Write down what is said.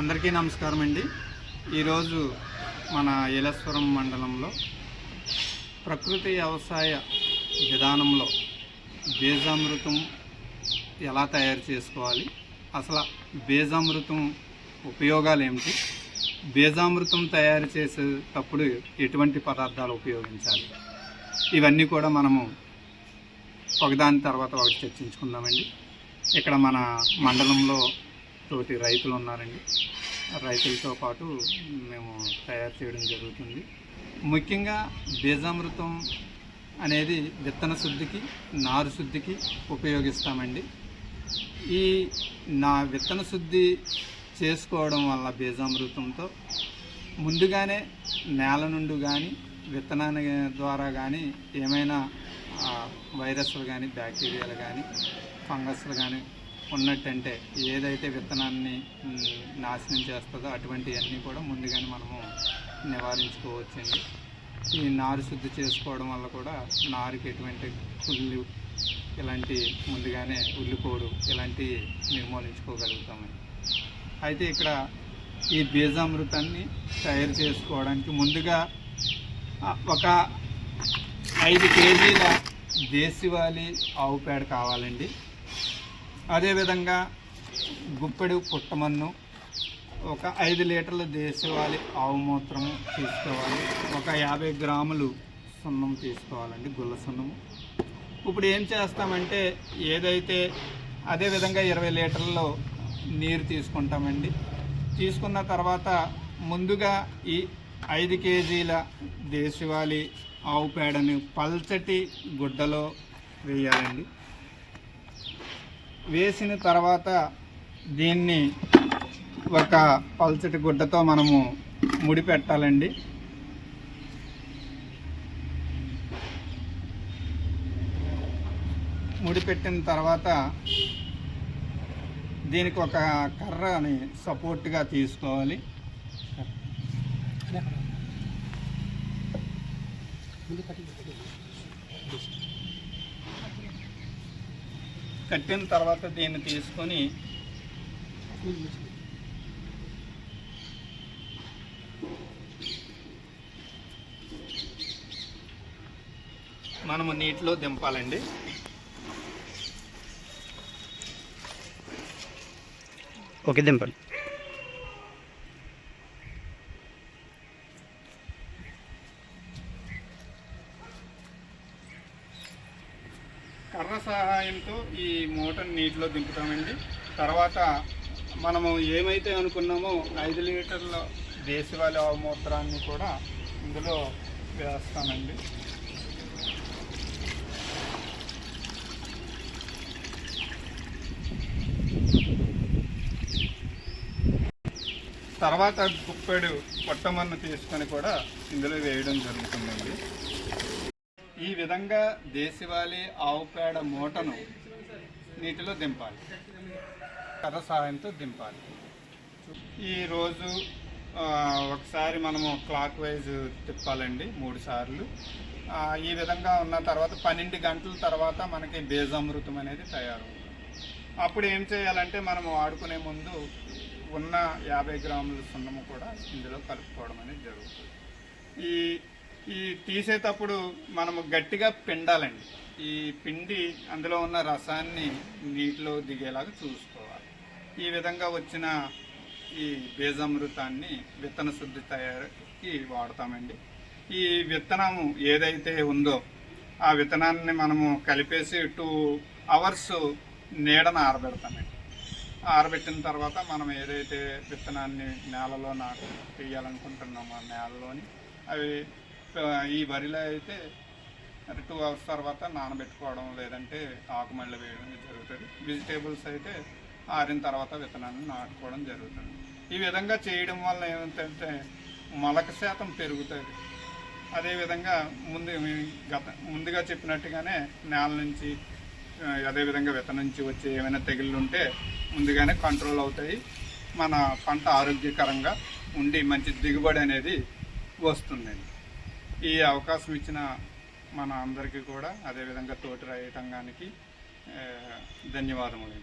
అందరికీ నమస్కారం అండి. ఈరోజు మన ఏలేశ్వరం మండలంలో ప్రకృతి వ్యవసాయ విధానంలో బీజామృతం ఎలా తయారు చేసుకోవాలి? అసలు బీజామృతం ఉపయోగాలు ఏమిటి? బీజామృతం తయారు చేసేటప్పుడు ఎటువంటి పదార్థాలు ఉపయోగించాలి? ఇవన్నీ కూడా మనము ఒకదాని తర్వాత ఒకటి చర్చించుకుందామండి. ఇక్కడ మన మండలంలో తోటి రైతులు ఉన్నారండి. రైతులతో పాటు మేము తయారు చేయడం జరుగుతుంది. ముఖ్యంగా బీజామృతం అనేది విత్తన శుద్ధికి నారు శుద్ధికి ఉపయోగిస్తామండి. ఈ నా విత్తన శుద్ధి చేసుకోవడం వల్ల బీజామృతంతో ముందుగానే నేల నుండి కానీ విత్తనాన్ని ద్వారా కానీ ఏమైనా వైరస్లు కానీ బ్యాక్టీరియాలు కానీ ఫంగస్లు కానీ ఉన్నట్టంటే ఏదైతే విత్తనాన్ని నాశనం చేస్తుందో అటువంటివన్నీ కూడా ముందుగానే మనము నివారించుకోవచ్చండి. ఈ నారు శుద్ధి చేసుకోవడం వల్ల కూడా నారుకి ఎటువంటి కుళ్ళు ఇలాంటి ముందుగానే ఉల్లిపోడు ఇలాంటివి నిర్మూలించుకోగలుగుతామండి. అయితే ఇక్కడ ఈ బీజామృతాన్ని తయారు చేసుకోవడానికి ముందుగా ఒక ఐదు కేజీల దేశీవాలి ఆవు పేడ కావాలండి. అదేవిధంగా గుప్పెడు పుట్టమన్ను ఒక ఐదు లీటర్ల దేశవాళి ఆవు మూత్రము తీసుకోవాలి. ఒక యాభై గ్రాములు సున్నం తీసుకోవాలండి గుల్ల సున్నము. ఇప్పుడు ఏం చేస్తామంటే ఏదైతే అదేవిధంగా ఇరవై లీటర్లలో నీరు తీసుకుంటామండి. తీసుకున్న తర్వాత ముందుగా ఈ ఐదు కేజీల దేశవాళి ఆవు పేడని పల్చటి గుడ్డలో వేయాలండి. వేసిన తర్వాత దీన్ని ఒక పల్చటి గుడ్డతో మనము ముడి పెట్టాలండి ముడి పెట్టిన తర్వాత దీనికి ఒక కర్రని సపోర్ట్గా తీసుకోవాలి. కట్టిన తర్వాత దీన్ని తీసుకొని మనము నీటిలో దింపాలండి. ఓకే దింపండి. కర్ర సహాయంతో ఈ మూటను నీటిలో దింపుతామండి. తర్వాత మనము ఏమైతే అనుకున్నామో ఐదు లీటర్ల దేశవాళీ ఆవు మూత్రాన్ని కూడా ఇందులో వేస్తామండి. తర్వాత గుప్పెడు పొట్టమన్ను తీసుకొని కూడా ఇందులో వేయడం జరుగుతుందండి. ఈ విధంగా దేశవాళీ ఆవు పేడ మూటను నీటిలో దింపాలి. కథ సహాయంతో దింపాలి. ఈరోజు ఒకసారి మనము క్లాక్ వైజ్ తిప్పాలండి మూడు సార్లు. ఈ విధంగా ఉన్న తర్వాత పన్నెండు గంటల తర్వాత మనకి బీజామృతం అనేది తయారవుతుంది. అప్పుడు ఏం చేయాలంటే మనం వాడుకునే ముందు ఉన్న యాభై గ్రాముల సున్నము కూడా ఇందులో కలుపుకోవడం అనేది జరుగుతుంది. ఈ ఈ తీసేటప్పుడు మనము గట్టిగా పిండాలండి. ఈ పిండి అందులో ఉన్న రసాన్ని నీటిలో దిగేలాగా చూసుకోవాలి. ఈ విధంగా వచ్చిన ఈ బీజామృతాన్ని విత్తన శుద్ధి తయారీకి వాడతామండి. ఈ విత్తనము ఏదైతే ఉందో ఆ విత్తనాన్ని మనము కలిపేసి టూ అవర్స్ నీడన ఆరబెడతామండి. ఆరబెట్టిన తర్వాత మనం ఏదైతే విత్తనాన్ని నేలలో నాటు వేయాలనుకుంటున్నామో ఆ నేలలోని అవి ఈ వరిలో అయితే టూ అవర్స్ తర్వాత నానబెట్టుకోవడం లేదంటే ఆకుమళ్ళ వేయడం జరుగుతుంది. వెజిటేబుల్స్ అయితే ఆరిన తర్వాత విత్తనాన్ని నాటుకోవడం జరుగుతుంది. ఈ విధంగా చేయడం వల్ల ఏమిటంటే మొలక శాతం పెరుగుతుంది. అదేవిధంగా ముందు గత ముందుగా చెప్పినట్టుగానే నేల నుంచి అదేవిధంగా విత్తనం నుంచి వచ్చే ఏమైనా తెగుళ్ళు ఉంటే ముందుగానే కంట్రోల్ అవుతాయి. మన పంట ఆరోగ్యకరంగా ఉండి మంచి దిగుబడి అనేది వస్తుందండి ఈ అవకాశం ఇచ్చిన మన అందరికీ కూడా అదేవిధంగా తోటి రాయటంగానికి ధన్యవాదములు.